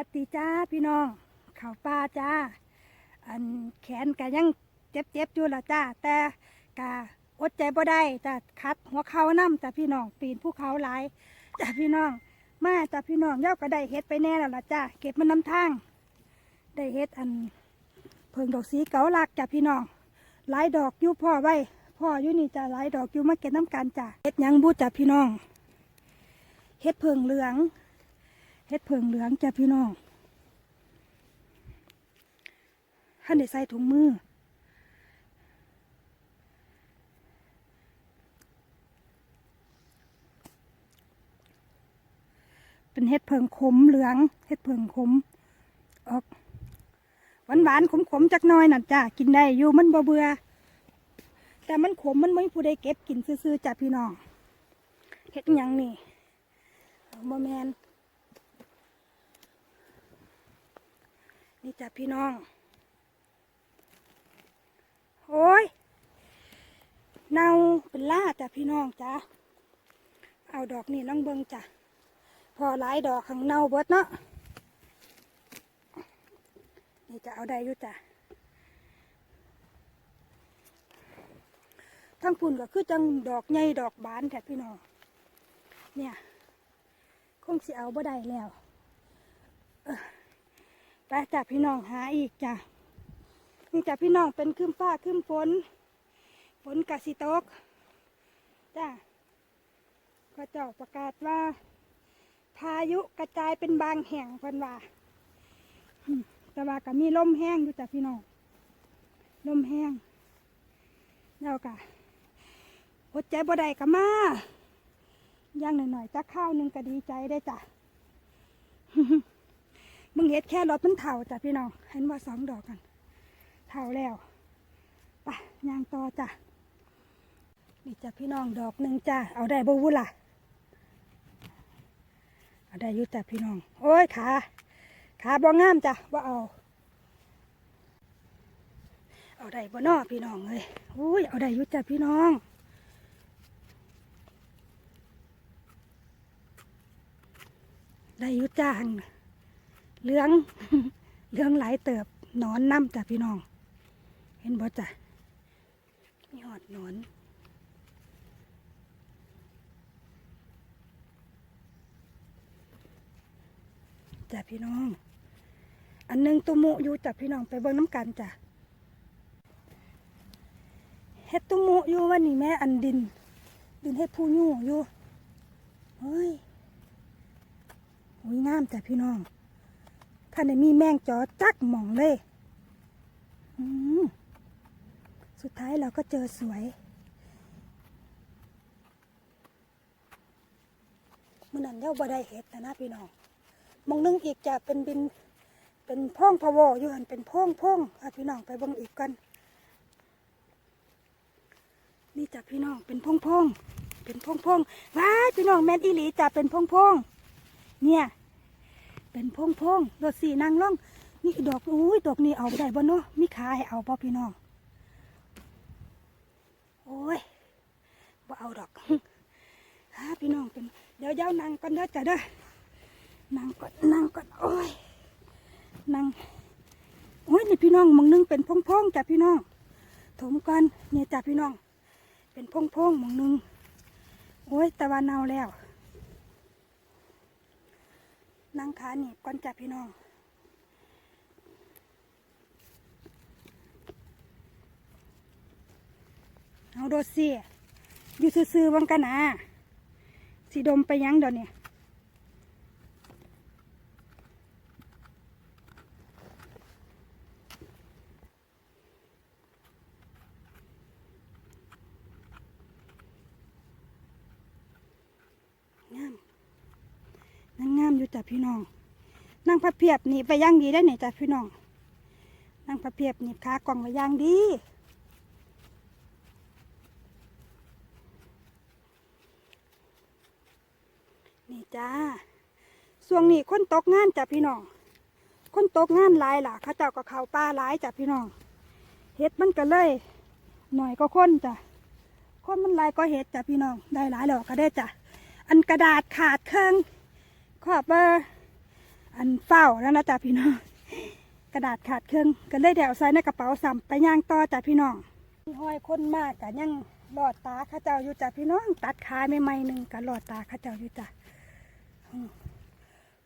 วัสดีจ้าพี่น้อง เข่าป้าจ้า อันแขนก็ยังเจ็บเจ็บๆอยู่ละจ้า แต่กะอดใจบ่ได้จ้าคัดหัวเขาน้ำจ้าพี่น้องปีนภูเขาหลายจ้าพี่น้องมาจ้าพี่น้องเย้าก็ได้เฮ็ดไปแน่แล้วละจ้าเก็บมันน้ำทาง ได้เฮ็ดอันเพิงดอกสีเก๋าลักจ้าพี่น้องหลายดอกอยู่พ่อไว้พ่ออยู่นี่จ้าหลายดอกอยู่มาเก็บน้ำกันจ้าเฮ็ดยังบูจ้าพี่น้องเฮ็ดเพิงเหลือง เฮ็ดเพิงเหลืองจ้ะพี่น้องท่านได้ใส่ถุงมือ เป็นเฮ็ดเพิงขมเหลือง เฮ็ดเพิงขมออกหวานหวานขมขมๆจักน้อยนั่นจ้ะกินได้อยู่มันบ่เบื่อแต่มันขมมันไม่ผู้ใดเก็บกินซื่อๆจ้ะพี่น้องเฮ็ดยังนี่บ่แมน นี่จ้ะพี่น้อง โอ้ยเนาเป็นล่าจ้ะพี่น้องจ้ะเอาดอกนี่น้องเบิงจ้ะพอหลายดอกข้างเน่าเบิดเนาะนี่จะเอาได้อยู่จ้ะทั้งพุ่นก็คือจังดอกใหญ่ดอกบานแต่พี่น้อง เนี่ย คงสิเอาบ่ได้แล้ว ไปจ้ะพี่น้องหาอีกจ้ะนี่จ้ะพี่น้องเป็นขึ้นฟ้าขึ้นฝนฝนกะสิตกจ้ะก็เจ้าประกาศว่า พายุกระจายเป็นบางแห่งเพิ่นว่าแต่ว่าก็มีลมแห้งอยู่จ้ะพี่น้องลมแห้งแล้วกะอดใจบ่ได้ก็มาย่างหน่อยๆจักข้าวหนึงก็ดีใจได้จ้ะ มึงเห็ดแค่รถมันเถ่าจ้ะพี่น้องเห็นว่าสองดอกกันเถ่าแล้วไปยางต่อจ้ะนี่จ้ะพี่น้องดอกหนึ่งจ้ะเอาได้บ่วุล่ะเอาได้ยุจ้ะพี่น้อง โอ้ยขาขาบ่งามจ้ะว่าเอา เอาได้บ่นอพี่น้องเลยอุ้ยเอาได้ยุจ้ะพี่น้องได้ยุจ้าหัง เหลืองเหลืองหลายเติบหนอนน้ำจ้ะพี่น้อง เห็นบ่จ้ะมีหอดหนอนจ้ะพี่น้อง อันหนึงตุมุอยู่จ้ะพี่น้องไปเบิ่งน้ำกันจ้ะเฮ็ดตุมุอยู่วันนี้แม่อันดิน ดินเฮ็ดผู้ยู่อยู่เฮ้ยโอ้ยงามจ้ะพี่น้อง ท่านได้มีแมงจอจักหม่องเลย สุดท้ายเราก็เจอสวย มันนั่นเย้าบ่ได้เห็ดแต่นะพี่น้องมองนึงอีกจะเป็นบิน เป็นพ่องพะวออยู่หันเป็นพ่องพ่องค่ะพี่น้องไปบิ่งอีกกัน นี่จ้ะพี่น้องเป็นพ่องพ่องเป็นพ่องพ่องว้าพี่น้องแมนอีหลีจ้ะเป็นพ่องพ่องเนี่ย เป็นพงพงๆรถสีนางล่อง นี่ดอกอุ้ยดอกนี้เอาไปได้บ่เนาะมีขายเอาบ่พี่น้องโอ้ยบ่เอาดอกฮะพี่น้องเป็นเดี๋ยวเย้านางก่อนเด้อจ้ะเด้อนางก่อนนางก่อนโอ้ยนางโอ้ยนี่พี่น้องหมองหนึงเป็นพงพงๆจ้ะพี่น้องถมก่อนเนี่ยจ้ะพี่น้อง เป็นพงพงๆหมองหนึงโอ้ยต่ว่าเน่าแล้ว นั่งขาหนีบก่อนจับพี่น้องเอาโดเสียอยู่ซื่อๆบังกันนะสีดมไปยังเดี๋ยวนี้งาม นางงามอยู่ จ้ะพี่น้องนางพระเพียบนี่ไปย่างดีได้เนี่ยจ้ะพี่น้องนางพระเพียบนี่ขากล่องไปย่างดีนี่จ้าส่วงนี้คนตกงานจ้ะพี่น้อง คนตกงานหลายล่ะเขาเจ้าก็เขาป่าหลายจ้ะพี่น้อง เห็ดมันก็เลย หน่อยก็คนจ้ะ คนมันหลายก็เห็ดจ้ะพี่น้อง ได้หลายแล้วก็ได้จ้ะ อันกระดาษขาดเครื่อง ขอบเบอร์อันเฝ้าแล้วนะจ๊ะพี่น้อง กระดาษขาดเครื่องก็เลยเดี๋ยวใส่ในกระเป๋าสัมไปย่างต่อจ้ะพี่น้องห้อยคนมากกันยังหลอดตาข้าเจ้าอยู่จ้ะพี่น้อง ตัดขาไม่ไม่หนึ่งก็หลอดตาข้าเจ้าอยู่จ้ะ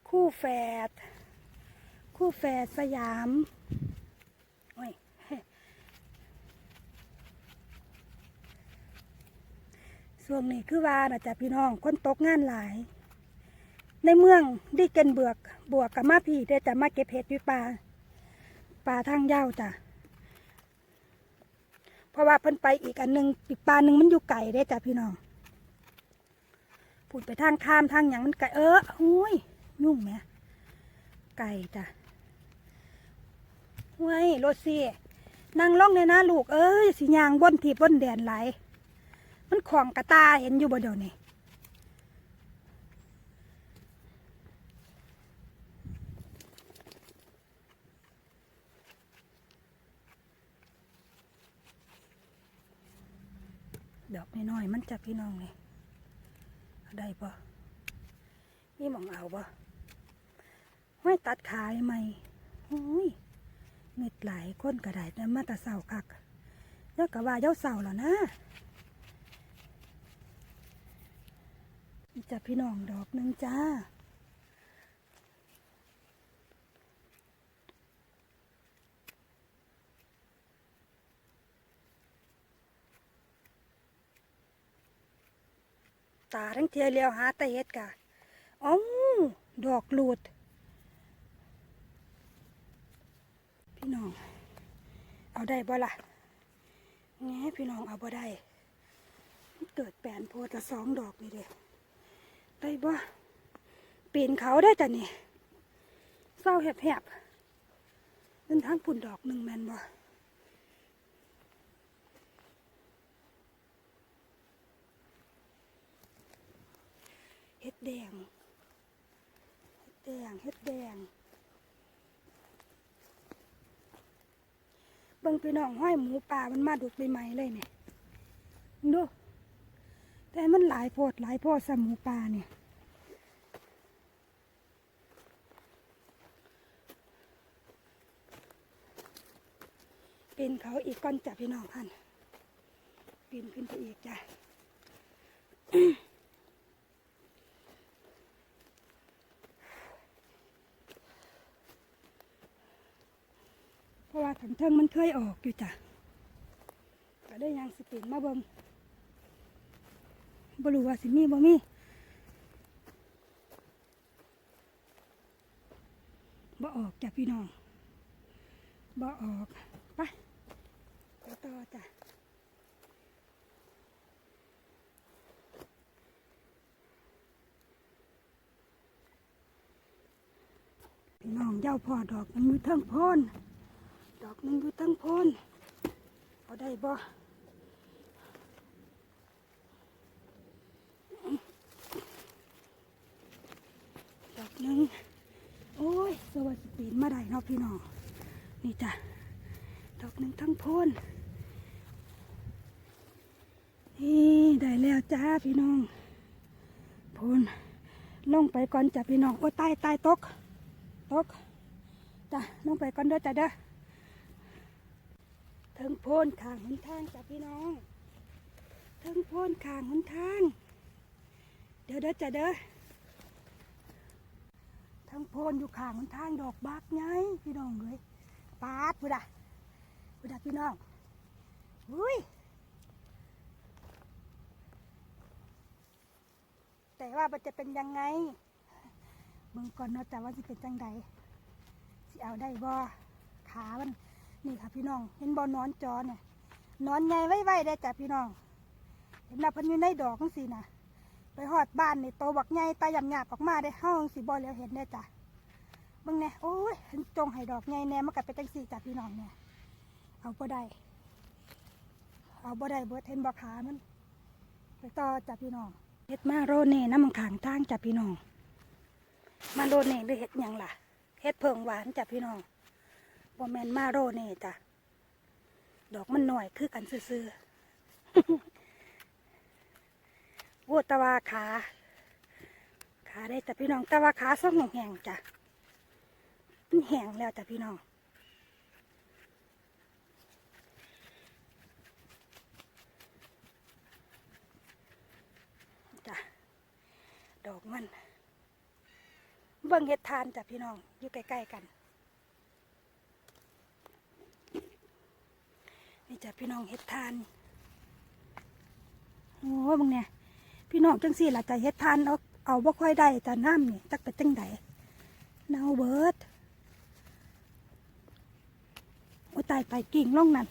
คู่แฝด คู่แฝดสยามโอ้ยช่วงนี้คือว่านะจ๊ะพี่น้องคนตกงานหลาย ในเมืองดิเกนเบือกบวกกับมาพี่เด้อจะมาเก็บเห็ดอยู่ป่าป่าทางยาวจ้ะเพราะว่าเพิ่นไปอีกอันหนึ่งอีกป่าหนึ่งมันอยู่ไกลเด้จ้ะพี่น้องพูดไปทางข้ามทางอย่างมันไกลเออหุ้ยยุ่งไหมไก่จ้ะห้วยโรซี่นั่งล่องเลยนะลูกเอ้ยสิยางบนทีบบนแดนไหลมันของกระตาเห็นอยู่บ่เดี๋ยวนี้ ดอกน้อยๆมันจะพี่น้องนี่เอาได้ปะนี่มองเอาปะไม่ตัดขายไหมโอ้ยเม็ดหลายคนกระไดแต่มาตะเสาคักเจ้ากะว่าเจ้าเสาแล้วนะจับพี่น้องดอกหนึ่งจ้า ตาทั้งเทียเลียวหาแตะเฮ็ดกะอ๋อดอกหลุด พี่น้อง เอาได้บ่ล่ะแง่พี่น้องเอาบ่ได้เกิดแปนโพดละสองดอกนี่เด้ได้บ่ปีนเขาได้จ้ะนี่เศร้าแหบๆนั่นทั้งปุ่นดอกหนึ่งแมนบ่ เฮ็ดแดงเฮ็ดแดงเฮ็ดแดง เบิ่งพี่น้องห้อยหมูป่ามันมาดุดใหม่เลยเนี่ยดู แต่มันหลายโพดหลายโพดสหมูปลาเนี่ยปีนเขาอีกก้อนจ้ะพี่น้องพันปีนขึ้นไปอีกจ้ะ เพราะว่าถังเทิงมันเคยออกอยู่จ้ะก็ได้ยังสปีนมาเบิ่งบรูว่าสิมีบ่มีบ่ออกจ้ะพี่น้องบ่ออกไปไปต่อจ้ะพี่น้องเย้าพ่อดอกมันอยู่เทั้งโพน หนึงอยู่เทั้งพนเอาได้บ่ดอกหนึ่งโอ้ยสวัสดีปีนมาได้เนาะพี่น้องนี่จ้ะดอกหนึ่งทั้งโพนนี่ได้แล้วจ้าพี่น้องโพนลงไปก่อนจ้ะพี่น้องโอ้ยใต้ใต้ตกตกจ้ะลงไปก่อนเด้อจ้ะเด้อ ถึงโพนขางหนทางจ้ะพี่น้องถึงโพนขางหนทาง เดี๋ยวเด้อจ้ะเด้อทั้งโพนอยู่ขางมันทางดอกบากไงพี่น้องเลยปาดพุดะพุดะพี่น้องอุ้ยแต่ว่ามันจะเป็นยังไงเบิ่งก่อนเนาะแต่ว่าจะเป็นจังใดสิเอาได้บ่ขามัน นี่ค่ะพี่น้อง เห็นบ่นอนจอเนี่ยนอนใหญ่ไว้ๆได้จ้ะพี่น้อง เห็นนะพันอยู่ในดอกจังซี่นะไปหอดบ้านนี่โตบักใหญ่ตาหยำหยาบออกมาได้ห้องสีบอลแล้วเห็นได้จ้ะเบิ่งแน่โอ้ยเห็นจงให้ดอกใหญ่แน่มันกัเป็นจังสี่จ้ะพี่น้องเนี่ยเอาบ่ได้เอาบ่ได้เบิดเห็นบ่ขามัน ไปต่อจ้ะพี่น้องเฮ็ดมาโรเน่น้ำมันขางทางจ้ะพี่น้องมาโรเน่หรือเฮ็ดยังล่ะเฮ็ดเพิงหวานจ้ะพี่น้อง บ่แมนมาโรเน่จ้ะ ดอกมันหน่อยคือกันซื่อๆโอ้ตะวาขา ขาได้แต่พี่น้องตะวาขาส่องแห้งจ้ะมันแห้งแล้วจ้ะพี่น้องจ้ะดอกมัน เบิ่งเห็ดทานจ้ะพี่น้องอยู่ใกล้ๆกัน นี่จ้ะพี่น้องเห็ดทานโอ้บางเนี่ยพี่น้องจังสี่หละจ้ะเห็ดทานเอาเอาบ่ค่อยได้จ้ะน้ำนี่จักเป็นจังไดเนาเบิดโอ้ตายไปกิ่งล่องนั่น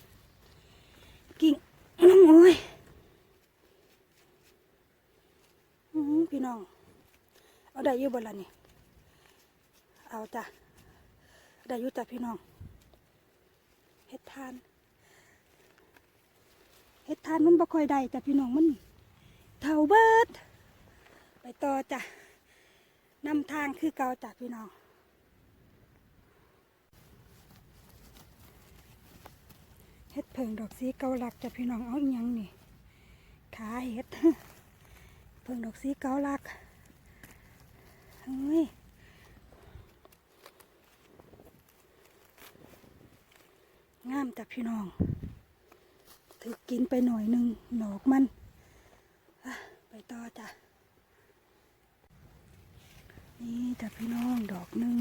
กิ่งโอ้ยอื้อหือพี่น้อง เอาได้ยู่บ่ละนี่ เอาจ้ะได้ยูจ้ะพี่น้องเฮ็ดทาน ฮ็ดทานมันบ่ค่อยได้จ้ะพี่น้องมันเท่าเบิด ไปต่อจ้ะนำทางคือเก่าจ้ะพี่น้องเฮ็ดเพิงดอกสีเกาลักจ้ะพี่น้องเอาอยังนี่ขาเฮ็ดเพิงดอกสีเกาลักเฮ้ยงามจ้ะพี่น้อง ถือกินไปหน่อยหนึ่งหนอกมัน ไปต่อจ้ะ นี่จ้ะพี่น้องดอกหนึ่ง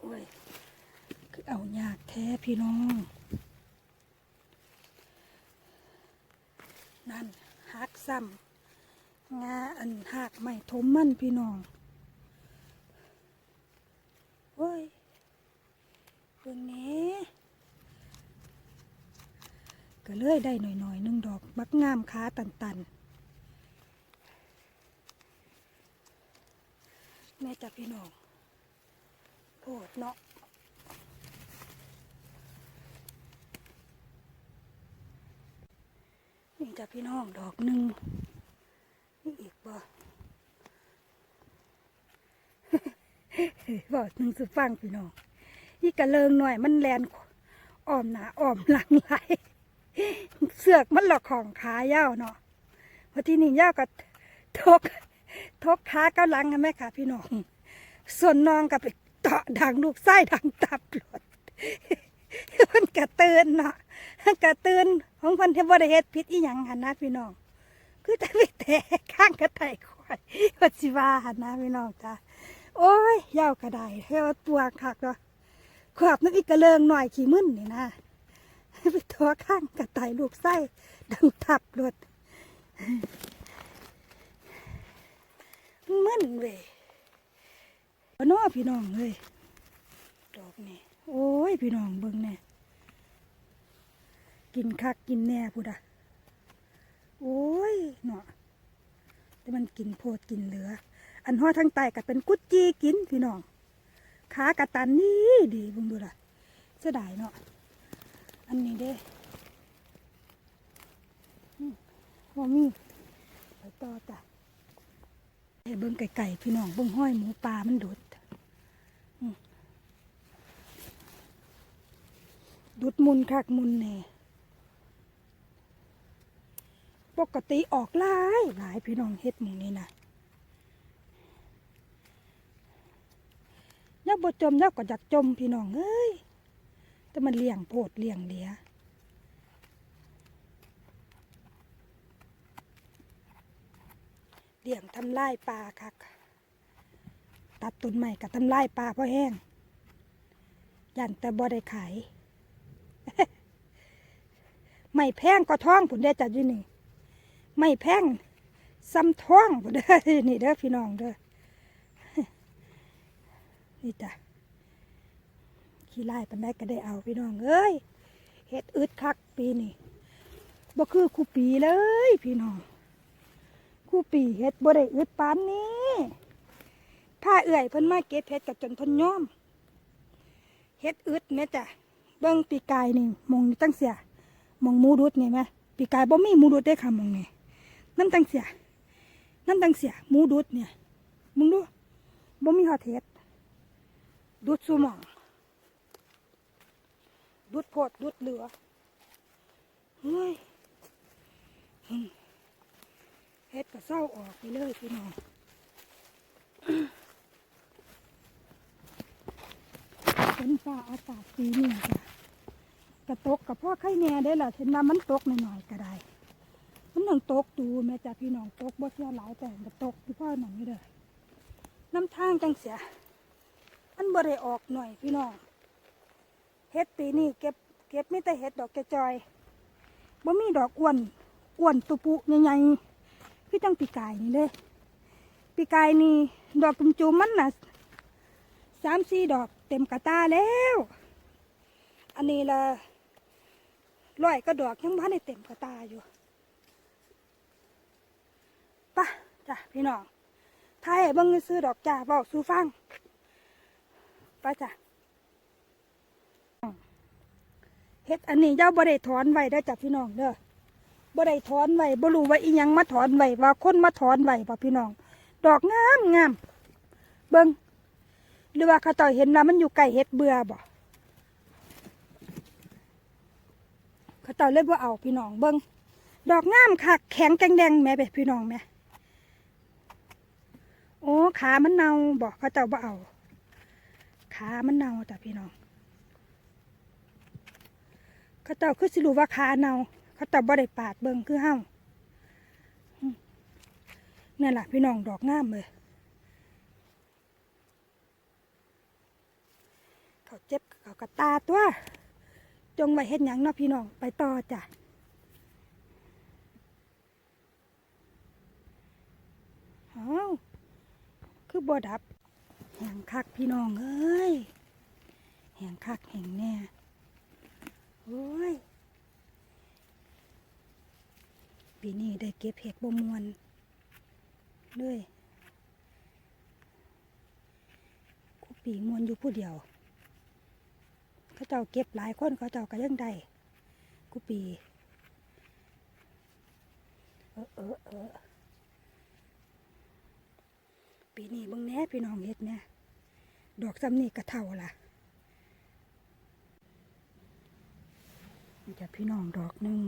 โอ้ยคือเอายากแท้พี่น้อง นั่นหักซ้ำ งาอันหักไม่ทมมันพี่น้องโอ้ยเบิ่งนี้ก็เลื่อยได้หน่อยๆหนึ่งดอกบักงามขาตันๆ แม่จ้ะพี่น้องโพดเนาะนี่จ้ะพี่น้องดอกหนึ่ง นี่อีกบ่บอกหนึ่งสุฟังพี่น้องนี่กระเลิงหน่อยมันแลนอ้อมหนาอ้อมหลังไหลเสือกมันหลอกของขาเย้าเนาะพอที่นี่เย้าวก็ทกทกขาเก้าหลังค่ะแม่ค่ะพี่น้อง ส่วนน้องก็ไปเตาะดังลูกไส้ดังตับหลดมันกระเตือนเนาะกระตือนของคนเที่บริเฮ็ดพิษอีหยังหันนะพี่น้อง คือจะไปแตะข้างกระไต่ควายวัดสิวาหันนะพี่น้องจ้าโอ้ยยาวกระไดเท่าตัวคักเนาะขวบนึกอีกกระเลิงหน่อยขี้มึนนี่นะไปตัวข้างกระไต่ลูกไส้ดังทับรถมึนเว้ยบ่น้อพี่น้องเลยดอกนี่โอ้ยพี่น้องเบิ่งแน่กินคักกินแน่พูดอะ โอ้ยเนาะแต่มันกินโพดกินเหลือ อันห่อทางใต้ก็เป็นกุดจีกินพี่น้องขากระตันนี่ดีบุ้งดูละเสียดายเนาะอันนี้เด้ว่ามีไปต่อจ้ะให้เบิ้งไก่ๆพี่น้องเบิ้งห้อยหมูปลามันดุดดุดมุนคักมุนแน่ ปกติออกหลายหลายพี่น้องเฮ็ดหมูนี่นะยักบ่จมยักก็อยากจมพี่น้องเอ้ยแต่มันเลี้ยงโพดเลี้ยงเหลียเลี้ยงทำลายปลาคักตัดต้นใหม่กับทำลายปลาเพราะแห้งยันแต่บ่ได้ขายไม่แพงก็ท้องผุนได้จัดอยู่นี่ ไม่แพงซ้ำท้องเด้อนี่เด้อพี่น้องเด้อนี่จ้ะขี้ไล่ปันได้ก็ได้เอาพี่น้องเอ้ยเฮ็ดอึดคักปีนี่บ่คือคู่ปีเลย พี่น้องคู่ปีเฮ็ดบ่ได้อึดปานนี้ถ้าเอื่อยเพิ่นมาเก็บเฮ็ดกับจนเพิ่นยอมเฮ็ดอึดแม่จ้ะเบิ่งปีกายนี่มองตั้งเสียมองมูดุดนี่แม่ปีกายบ่มีมูดุดได้ค่ะมองนี่ น้ำตังเสีย น้ำตังเสียหมูดุดเนี่ย มึงดูบ่มีฮอเฮ็ดดูดซูหมองดุดโพดดุดเหลือเฮ้ยเฮ็ดก็เศร้าออกไปเลยพี่น้องเป็นฟ้าอากาศปีนี้จ้ะกระตกกับพ่อไข่แน่ได้ล่ะเห็นว่ามันตกหน่อยๆก็ได้ มันยังตกดูแม่จ้ะพี่น้องตกบ่เที่ยวหลายแต่ก็ตกที่พ่อหนังนี่เด้อน้ำทางจังเสีย มันบ่ได้ออกหน่อยพี่น้องเฮ็ดปีนี้เก็บเก็บมีแต่เฮ็ดดอกแกจอยบ่มีดอกอ้วนอ้วนตุปุใหญ่ๆพี่จังปีกายนี่เลยปีกายนี่ดอกจุ่มๆมันน่ะสามสี่ดอกเต็มกระตาแล้ว อันนี้ละร้อยก็ดอกยังพันในเต็มกระตาอยู่ปะ จ้ะพี่น้องไทยเบิ่งซื้อดอกจ้าบอกสู้ฟังไปจ้ะเฮ็ดอันนี้เจ้าบ่ได้ถอนไว้ได้จ้ะพี่น้องเด้อบ่ได้ถอนไว้บ่รู้ว่าอีหยังมาถอนไว้ว่าคนมาถอนไว้ป่ะพี่น้อง ดอกงามงามเบิ่งหรือว่าเขาเจ้าเห็นว่ามันอยู่ใกล้เฮ็ดเบื่อบ่เขาเจ้าเลยบ่เอาพี่น้องเบิ่งดอกงามคักแข็งแกงแดงแม่เด้พี่น้องแม่ โอ้ขามันเน่าบ่เขาเจ้าบ่เอาขามันเน่าจ้ะพี่น้องเขาเจ้าคือสิรู้ว่าขาเน่าเขาเจ้าบ่ได้ปาดเบิ่งคือเฮาอืมนี่นแหละพี่น้องดอกงามเลยเขาเจ็บเขากระตาตัว จงไว้เฮ็ดหยังเนาะพี่น้องไปต่อจ้ะเอ้า คือบ่ดับ แห่งคักพี่น้องเอ้ย แห่งคักแห่งแน่โอ้ยปีนี้ได้เก็บเห็ดบ่มวนเลยกูปีมวนอยู่ผู้เดียว เขาเจ้าเก็บหลายคนเขาเจ้าก็ยังได้กูปี เออเออเออ ปีนี้บิ่งแน่พี่น้องเฮ็ดเนี่ยดอกซ้ำนี่กระเท่าล่ะนี่จะพี่น้องดอกหนึ่ง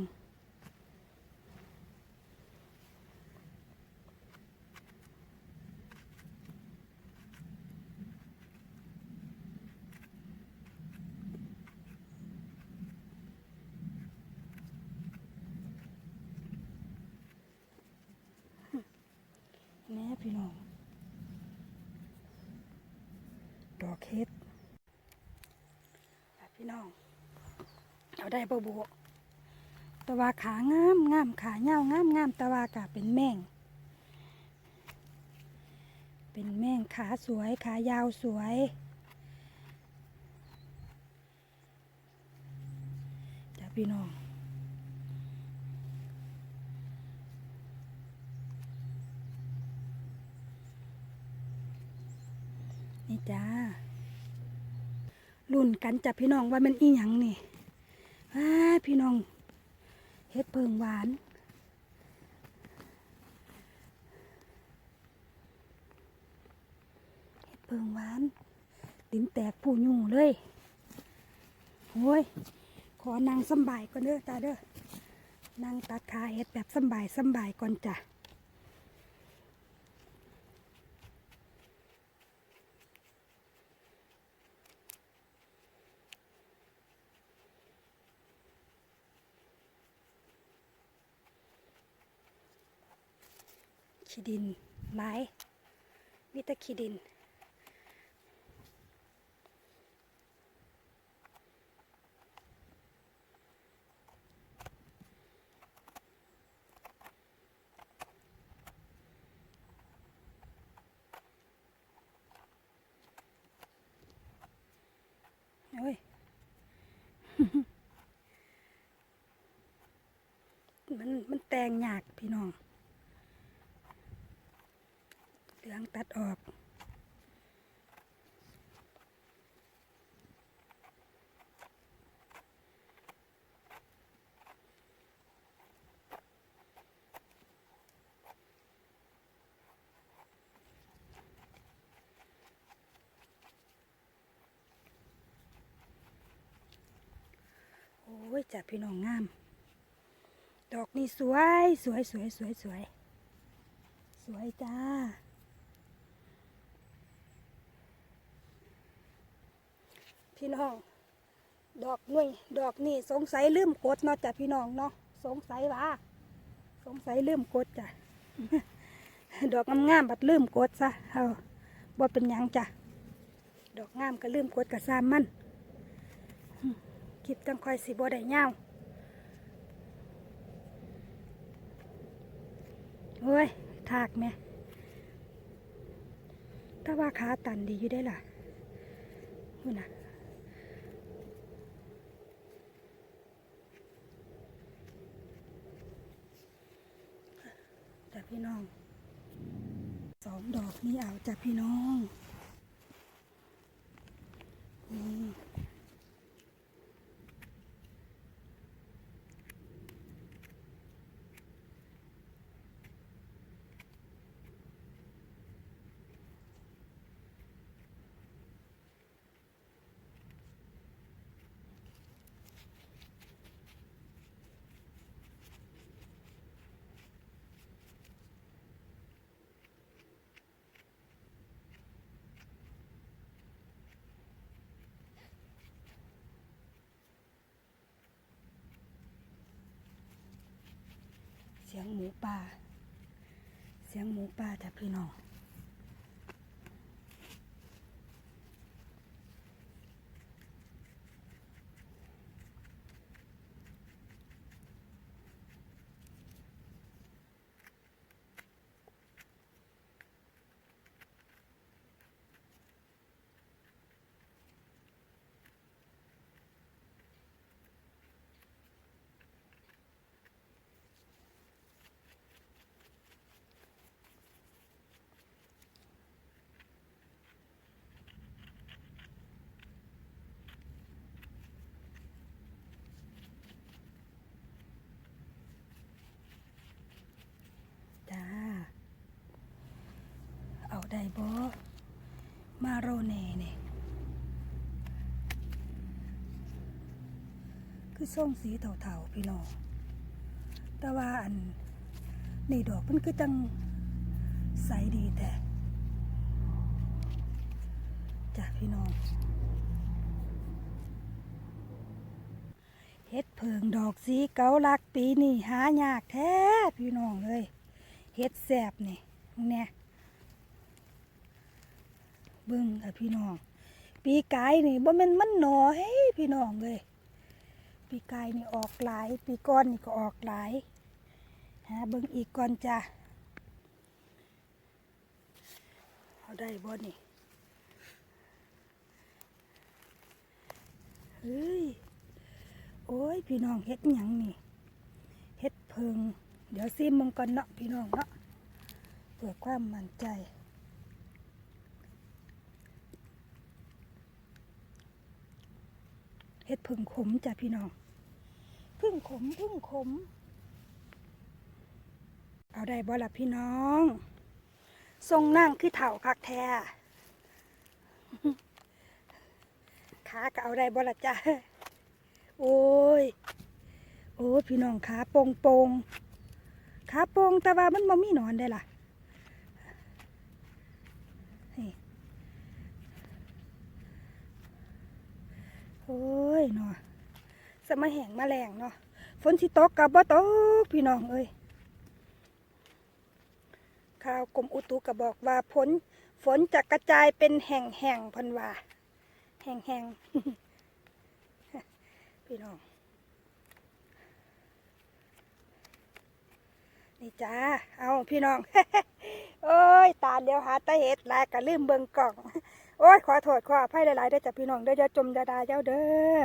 แหน่พี่น้อง ดอกเฮ็ดค่ะ พี่น้องเอาได้บ่บัวตะวาขางามงามขาเงางามงามตะวากะเป็นแมงเป็นแมงขาสวยขายาวสวย จ้ะพี่น้องนี่จ้า รุ่นกันจับพี่น้องว่ามันอีหยังนี่อ้าพี่น้องเฮ็ดเพิงหวานเฮ็ดเพิงหวานตินแตกผู้ยู่เลยโอ้ยขอนางสบายก่อนเด้อจ้าเด้อนั่งตัดขาเฮ็ดแบบสบายสบายก่อนจ้ะ ขี้ดิน ไม้มีแต่ขี้ดิน โอ้ย มันมันแตงยากพี่น้อง เหลืองตัดออกมอ้ยจ้ะพี่น้องงาม ดอกนี่สวย สวยสวยสวยสวย สวยจ้า พี่น้อง ดอกนุ่ยดอกนี่สงสัยลืมกดเนาะจ้ะพี่น้องเนาะสงสัยว่าสงสัยลืมกดจ้ะดอกงามๆบัดลืมกดซะเอาบ่เป็นยังจ้ะดอกงามก็ลืมกดกับซ้ำมันคลิปจังคอยสิบ่ได้ยาวโอ้ยถากแม่ถ้าว่าขาตันดีอยู่ได้ล่ะนู่นน่ะ พี่น้องสองดอกนี่เอาจ้ะพี่น้องนี่ สียงหมูป่า เสียงหมูป่าแต่พี่น้อง จ้า เอา ได้บ่มาโรเน่เนี่ยคือส่งสีเถาๆพี่น้องแต่ว่าอันนี่ดอกมันคือจังใสดีแต่จ้ะพี่น้องเฮ็ดเพิงดอกสีเกาลักปีนี่หายากแท้พี่น้องเลยเฮ็ดแสบนี่เนี่ย เบิ่งค่ะพี่น้อง ปีกายนี่บ่แม่นมันหนอเฮ้ยพี่น้องเลยปีกายนี่ออกหลาย ปีก้อนนี่ก็ออกหลายหาเบิ่งอีกก่อนจ้ะเอาได้บ่นี่เฮ้ยโอ้ยพี่น้องเฮ็ดหยังนี่เฮ็ดเพิง เดี๋ยวซิมมึงก่อนเนาะพี่น้องเนาะเพื่อความมั่นใจ เฮ็ดเพิงขมจ้ะพี่น้องพึ่งขมพึ่งขม เอาได้บ่ล่ะพี่น้อง ทรงนั่งคือเถ่าคักแท้ขาก็เอาได้บ่ล่ะจ้ะโอ้ย โอ้พี่น้องขาโปงโปงขาโปงแต่ว่ามันบ่มีหนอนได้ล่ะ โอ้ยเนาะสมาแห่งมาแรงเนาะฝนสิตกกับบ่ตกพี่น้องเอ้ยข่าวกรมอุตุก็บอกว่าฝนฝนจะกระจายเป็นแห่งแห่งพันว่าแห่งแห่งพี่น้อง นี่จ้าเอาพี่น้อง โอ้ย ตาเดียวหาตาเห็ดลายก็ลืมเบิงกล่อง อ้ยขอโทษขออภัยหลายๆเด้จ้ะพี่น้องเด้ออย่าจมอย่าดาเจ้าเด้อ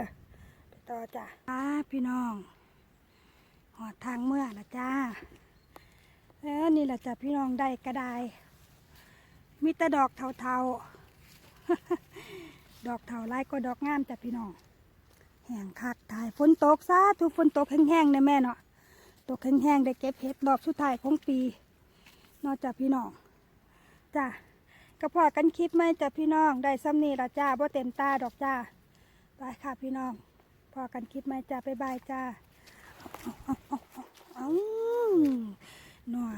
ไปต่อจ้ะอาพี่น้องหอดทางเมื่อละจ้าเออนี่แหละจ้ะพี่น้องได้กระไดมีแต่ดอกเทาๆ ดอกเทาไล่ก็ดอกงามจ้ะพี่น้องแห้งคักถ่ายฝนตกซะทุกฝนตกแห้งๆเนยแม่เนาะตกแห้งๆได้เก็บเห็ดรอบสุดท้ายของปีนอกจากพี่น้องจ้า ก็พอกันคลิปไม่จะพี่น้องได้ซ้ำนี่ละจ้าบ่เต็มตาดอกจ้าไปค่ะพี่น้อง พอกันคลิปไม่จ้าไปบายจ้าออาหนัว